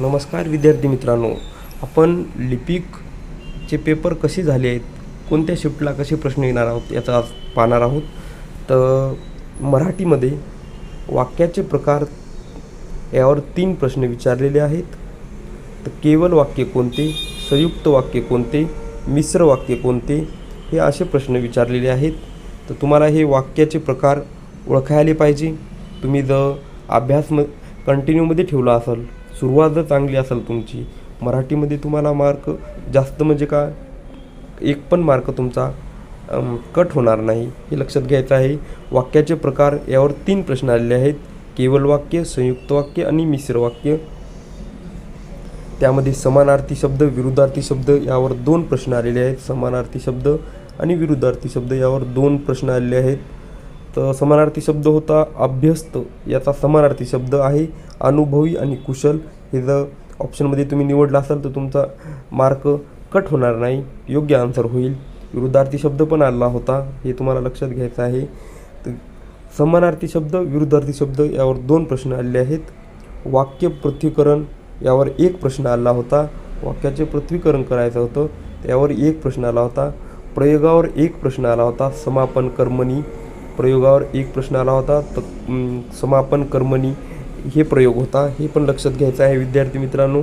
नमस्कार विद्यार्थी मित्रांनो आपण लिपिकचे पेपर कसे झाले आहेत कोणत्या शिफ्टला कसे प्रश्न येणार आहोत याचा आज पाहणार आहोत. तर मराठीमध्ये वाक्याचे प्रकार यावर तीन प्रश्न विचारलेले आहेत. तर केवळ वाक्य कोणते संयुक्त वाक्य कोणते मिश्र वाक्य कोणते हे असे प्रश्न विचारलेले आहेत. तर तुम्हाला हे वाक्याचे प्रकार ओळखायला पाहिजे. तुम्ही जर अभ्यास म कंटिन्यूमध्ये ठेवला असाल सुरुवात जर चांगली असेल तुमची. मराठीमध्ये तुम्हाला मार्क जास्त म्हणजे का एक पण मार्क तुमचा कट होणार नाही. हे लक्षात घ्यायचं आहे. वाक्याचे प्रकार यावर तीन प्रश्न आलेले आहेत. केवल वाक्य संयुक्त वाक्य आणि मिश्र वाक्य. त्यामध्ये समानार्थी शब्द विरुद्धार्थी शब्द यावर दोन प्रश्न आलेले आहेत. समानार्थी शब्द आणि विरुद्धार्थी शब्द यावर दोन प्रश्न आलेले आहेत. तर समानार्थी शब्द होता अभ्यस्त. याचा समानार्थी शब्द आहे. अनुभवी आणि कुशल हे जर ऑप्शनमध्ये तुम्ही निवडला असाल तर तुमचा मार्क कट होणार नाही. योग्य आन्सर होईल. विरुद्धार्थी शब्द पण आला होता हे तुम्हाला लक्षात घ्यायचं आहे. तर समानार्थी शब्द विरुद्धार्थी शब्द यावर दोन प्रश्न आले आहेत. वाक्य पृथ्वीकरण यावर एक प्रश्न आला होता. वाक्याचे पृथ्वीकरण करायचं होतं त्यावर एक प्रश्न आला होता. प्रयोगावर एक प्रश्न आला होता समापन कर्मणी. प्रयोगावर एक प्रश्न आला होता तर समापन कर्मणी. हे प्रयोग होता हे पण लक्षात घ्यायचं आहे विद्यार्थी मित्रांनो.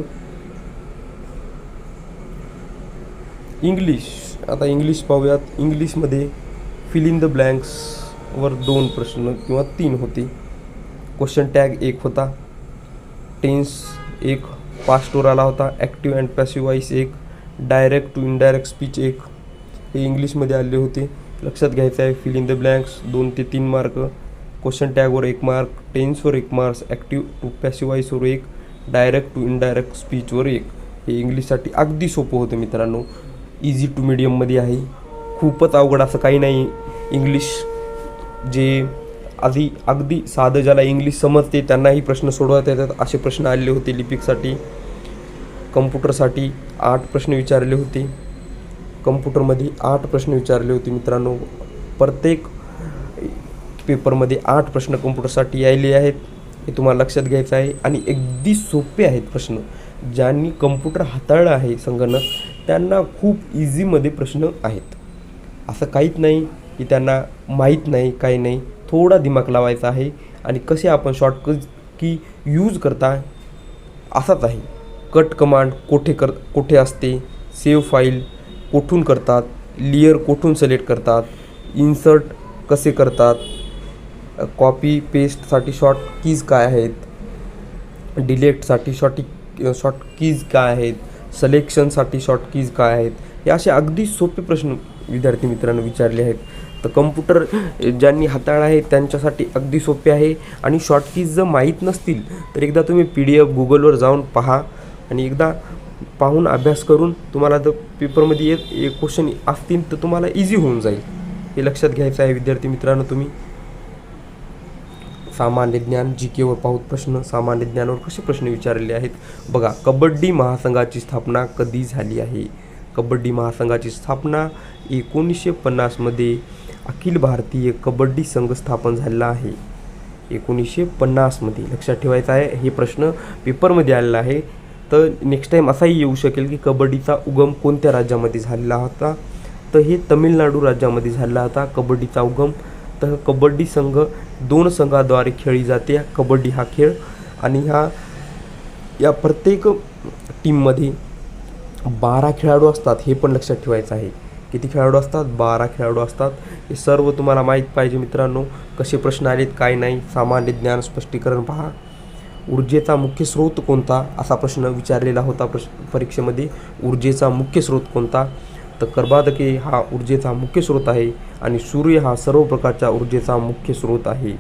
इंग्लिश आता इंग्लिश पाहूयात. इंग्लिशमध्ये फिल इन द ब्लँक्सवर दोन प्रश्न किंवा तीन होते. क्वेश्चन टॅग एक होता. टेन्स एक पास्टोर आला होता. ॲक्टिव्ह अँड पॅसिव्ह एक. डायरेक्ट टू इनडायरेक्ट स्पीच एक. हे इंग्लिशमध्ये आले होते. लक्षात घ्यायचं आहे फिल इन द ब्लँक्स दोन ते तीन मार्क क्वेश्चन टॅगवर एक मार्क टेन्सवर एक मार्क्स ॲक्टिव्ह टू पॅसिवाईसवर एक डायरेक्ट टू इनडायरेक्ट स्पीचवर एक हे इंग्लिशसाठी अगदी सोपं होतं मित्रांनो. इझी टू मिडियममध्ये आहे. खूपच अवघड असं काही नाही. इंग्लिश जे आधी अगदी साधं ज्याला इंग्लिश समजते त्यांनाही प्रश्न सोडवता येतात. असे प्रश्न आलेले होते लिपिकसाठी. कम्प्युटरसाठी आठ प्रश्न विचारले होते. कम्प्युटरमध्ये आठ प्रश्न विचारले होते मित्रांनो. प्रत्येक पेपरमध्ये आठ प्रश्न कम्प्युटरसाठी यायले आहेत. हे तुम्हाला लक्षात घ्यायचं आहे. आणि अगदी सोपे आहेत प्रश्न. ज्यांनी कम्प्युटर हाताळलं आहे संगणक त्यांना खूप इझीमध्ये प्रश्न आहेत. असं काहीच नाही की त्यांना माहीत नाही काही नाही. थोडा दिमाग लावायचा आहे. आणि कसे आपण शॉर्टकट की यूज करता असाच आहे. कट कमांड कोठे कर कोठे असते? सेव्ह फाईल कोठून करतात? लिअर कोठून सिलेक्ट करतात? इन्सर्ट कसे करतात? कॉपी पेस्टसाठी शॉर्ट कीज काय आहेत? डिलेटसाठी शॉर्टी शॉर्ट कीज काय आहेत? सलेक्शनसाठी शॉर्ट कीज काय आहेत? हे असे अगदी सोपे प्रश्न विद्यार्थी मित्रांनो विचारले आहेत. तर कम्प्युटर ज्यांनी हाताळा आहे त्यांच्यासाठी अगदी सोपे आहे. आणि शॉर्ट कीज जर माहीत नसतील तर एकदा तुम्ही पी डी एफ गुगलवर जाऊन पहा. आणि एकदा पाहून अभ्यास करून तुम्हाला जर पेपरमध्ये येत एक क्वेश्चन असतील तर तुम्हाला इझी होऊन जाईल. हे लक्षात घ्यायचं आहे विद्यार्थी मित्रांनो तुम्ही. सामान्य ज्ञान जी केवर पाहूत प्रश्न सामान्य ज्ञानावर कसे प्रश्न विचारलेले आहेत? बघा कबड्डी महासंघाची स्थापना कधी झाली आहे? कबड्डी महासंघाची स्थापना एकोणीसशे पन्नासमध्ये अखिल भारतीय कबड्डी संघ स्थापन झालेला आहे. एकोणीसशे पन्नासमध्ये लक्षात ठेवायचं आहे हे प्रश्न पेपरमध्ये आलेला आहे. तर नेक्स्ट टाईम असाही येऊ शकेल की कबड्डीचा उगम कोणत्या राज्यामध्ये झालेला होता? तर हे तमिळनाडू राज्यामध्ये झालेला होता. कबड्डीचा उगम तर कबड्डी संघ दोन संघाद्वारे खेळली जाते. कबड्डी हा खेळ आणि ह्या या प्रत्येक टीममध्ये बारा खेळाडू असतात हे पण लक्षात ठेवायचं आहे. किती खेळाडू असतात? बारा खेळाडू असतात. हे सर्व तुम्हाला माहीत पाहिजे मित्रांनो कसे प्रश्न आलेत काय नाही सामान्य ज्ञान स्पष्टीकरण पहा. ऊर्जेचा मुख्य स्रोत कोणता? असा प्रश्न विचारलेला होता प्रश परीक्षेमध्ये. ऊर्जेचा मुख्य स्रोत कोणता? तर कर्बादके हा ऊर्जेचा मुख्य स्रोत आहे आणि सूर्य हा सर्व प्रकारच्या ऊर्जेचा मुख्य स्रोत आहे.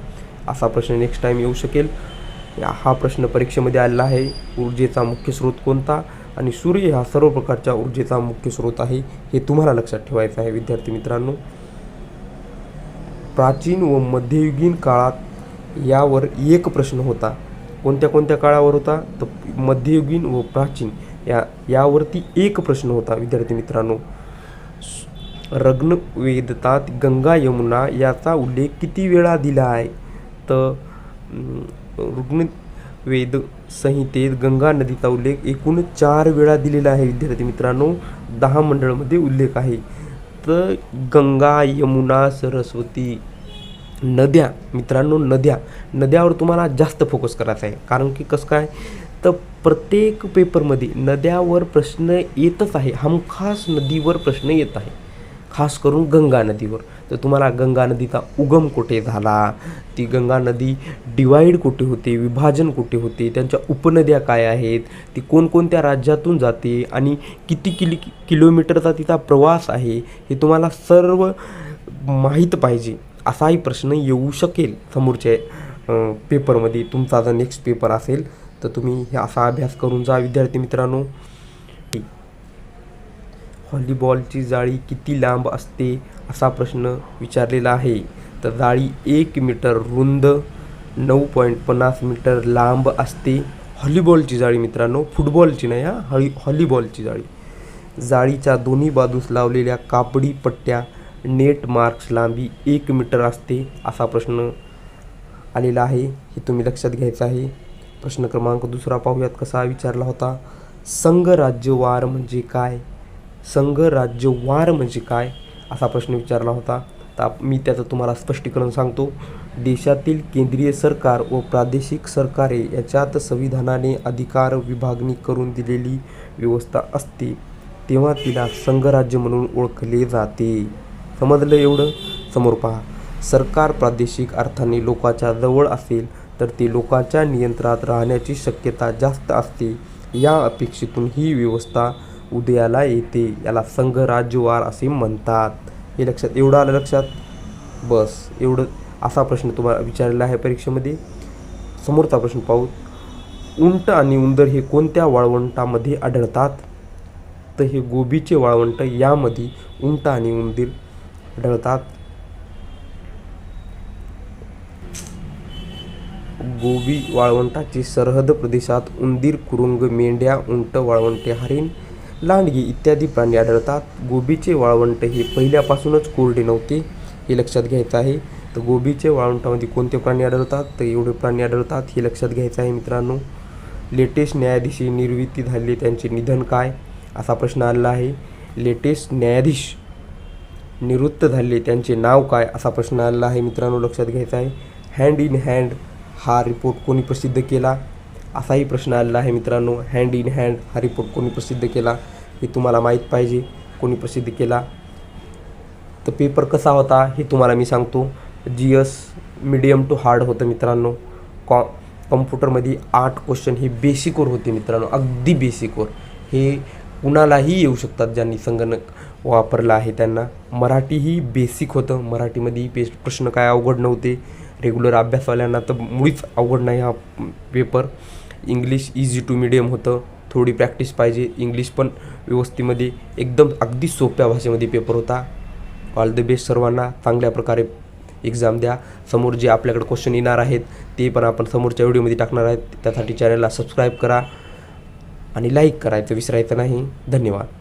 असा प्रश्न नेक्स्ट टाईम येऊ शकेल. या- हा प्रश्न परीक्षेमध्ये आलेला आहे. ऊर्जेचा मुख्य स्रोत कोणता आणि सूर्य हा सर्व प्रकारच्या ऊर्जेचा मुख्य स्रोत आहे हे तुम्हाला लक्षात ठेवायचं आहे विद्यार्थी मित्रांनो. प्राचीन व मध्ययुगीन काळात यावर एक प्रश्न होता. कोणत्या कोणत्या काळावर होता? तर मध्ययुगीन व प्राचीन या यावरती एक प्रश्न होता विद्यार्थी मित्रांनो. रग्नवेदतात गंगा यमुना याचा उल्लेख किती वेळा दिला आहे? तर ऋग्णवेद संहितेत गंगा नदीचा उल्लेख एकूण चार वेळा दिलेला आहे विद्यार्थी मित्रांनो. दहा मंडळामध्ये उल्लेख आहे. तर गंगा यमुना सरस्वती नद्या मित्रांनो नद्या. नद्यावर तुम्हाला जास्त फोकस करायचा आहे. कारण की कसं काय? तर प्रत्येक पेपरमध्ये नद्यावर प्रश्न येतच आहे. हमखास नदीवर प्रश्न येत आहे. खास करून गंगा नदीवर. तर तुम्हाला गंगा नदीचा उगम कुठे झाला? ती गंगा नदी डिवाईड कुठे होते? विभाजन कुठे होते? त्यांच्या उपनद्या काय आहेत? ती कोणकोणत्या राज्यातून जाते? आणि किती किली किलोमीटरचा तिचा प्रवास आहे? हे तुम्हाला सर्व माहीत पाहिजे. असाही प्रश्न येऊ शकेल समोरच्या पेपरमध्ये तुमचा जर नेक्स्ट पेपर असेल. तर तुम्ही असा अभ्यास करून जा विद्यार्थी मित्रांनो. व्हॉलीबॉलची जाळी किती लांब असते असा प्रश्न विचारलेला आहे. तर जाळी एक मीटर रुंद नऊ पॉईंट पन्नास मीटर लांब असते. व्हॉलीबॉलची जाळी मित्रांनो फुटबॉलची नाही हा हॉली व्हॉलीबॉलची जाळी. जाळीच्या दोन्ही बाजूस लावलेल्या कापडी पट्ट्या नेट मार्क्स लांबी एक मीटर असते असा प्रश्न आलेला आहे. हे तुम्ही लक्षात घ्यायचं आहे. प्रश्न क्रमांक दुसरा पाहूयात कसा विचारला होता? संघराज्यवार म्हणजे काय? संघराज्यवार म्हणजे काय? असा प्रश्न विचारला होता. तर मी त्याचं तुम्हाला स्पष्टीकरण सांगतो. देशातील केंद्रीय सरकार व प्रादेशिक सरकारे याच्यात संविधानाने अधिकार विभागणी करून दिलेली व्यवस्था असते. तेव्हा तिला संघराज्य म्हणून ओळखले जाते. समजलं एवढं? समोर पहा. सरकार प्रादेशिक अर्थाने लोकाच्या जवळ असेल तर ते लोकांच्या नियंत्रणात राहण्याची शक्यता जास्त असते. या अपेक्षेतून ही व्यवस्था उदयाला येते याला संघराज्यवार असे म्हणतात. हे लक्षात एवढं आलं लक्षात? बस एवढं असा प्रश्न तुम्हाला विचारलेला आहे परीक्षेमध्ये. समोरचा प्रश्न पाहू. उंट आणि उंदर हे कोणत्या वाळवंटामध्ये आढळतात? तर हे गोबीचे वाळवंट यामध्ये उंट आणि उंदीर आढळतात. गोबी वाळवंटाची सरहद प्रदेशात उंदीर कुरुंग मेंढ्या उंट वाळवंटे हरिण लांडगी इत्यादी प्राणी आढळतात. गोबीचे वाळवंट हे पहिल्यापासूनच कोरडे नव्हते हे लक्षात घ्यायचं आहे. तर गोबीचे वाळवंटामध्ये कोणते प्राणी आढळतात? तर एवढे प्राणी आढळतात हे लक्षात घ्यायचं आहे मित्रांनो. लेटेस्ट न्यायाधीशी निर्वृत्ती झाले त्यांचे निधन काय? असा प्रश्न आलेला आहे. लेटेस्ट न्यायाधीश निवृत्त झाले त्यांचे नाव काय? असा प्रश्न आलेला आहे मित्रांनो लक्षात घ्यायचा आहे. हँड इन हँड हा रिपोर्ट कोणी प्रसिद्ध केला? असाही प्रश्न आलेला आहे मित्रांनो. हँड इन हँड हा रिपोर्ट कोणी प्रसिद्ध केला हे तुम्हाला माहीत पाहिजे. कोणी प्रसिद्ध केला? तर पेपर कसा होता हे तुम्हाला मी सांगतो. G S medium to hard होतं मित्रांनो. कॉ कम्प्युटरमध्ये आठ क्वेश्चन हे बेसिकवर होते मित्रांनो. अगदी बेसिकवर हे कुणालाही येऊ शकतात ज्यांनी संगणक वापरला आहे त्यांना. मराठीही बेसिक होतं. मराठीमध्ये पेस प्रश्न काय अवघड नव्हते. रेग्युलर अभ्यासवाल्यांना तर मुळीच आवड नाही हा paper English easy to medium होतं. थोडी प्रॅक्टिस पाहिजे. इंग्लिश पण व्यवस्थेमध्ये एकदम अगदी सोप्या भाषेमध्ये पेपर होता. ऑल द बेस्ट सर्वांना. चांगल्या प्रकारे एक्झाम द्या. समोर जे आपल्याकडे क्वेश्चन येणार आहेत ते पण आपण समोरच्या व्हिडिओमध्ये टाकणार आहेत. त्यासाठी चॅनलला सबस्क्राईब करा. आणि लाईक करायचं विसरायचं नाही. धन्यवाद.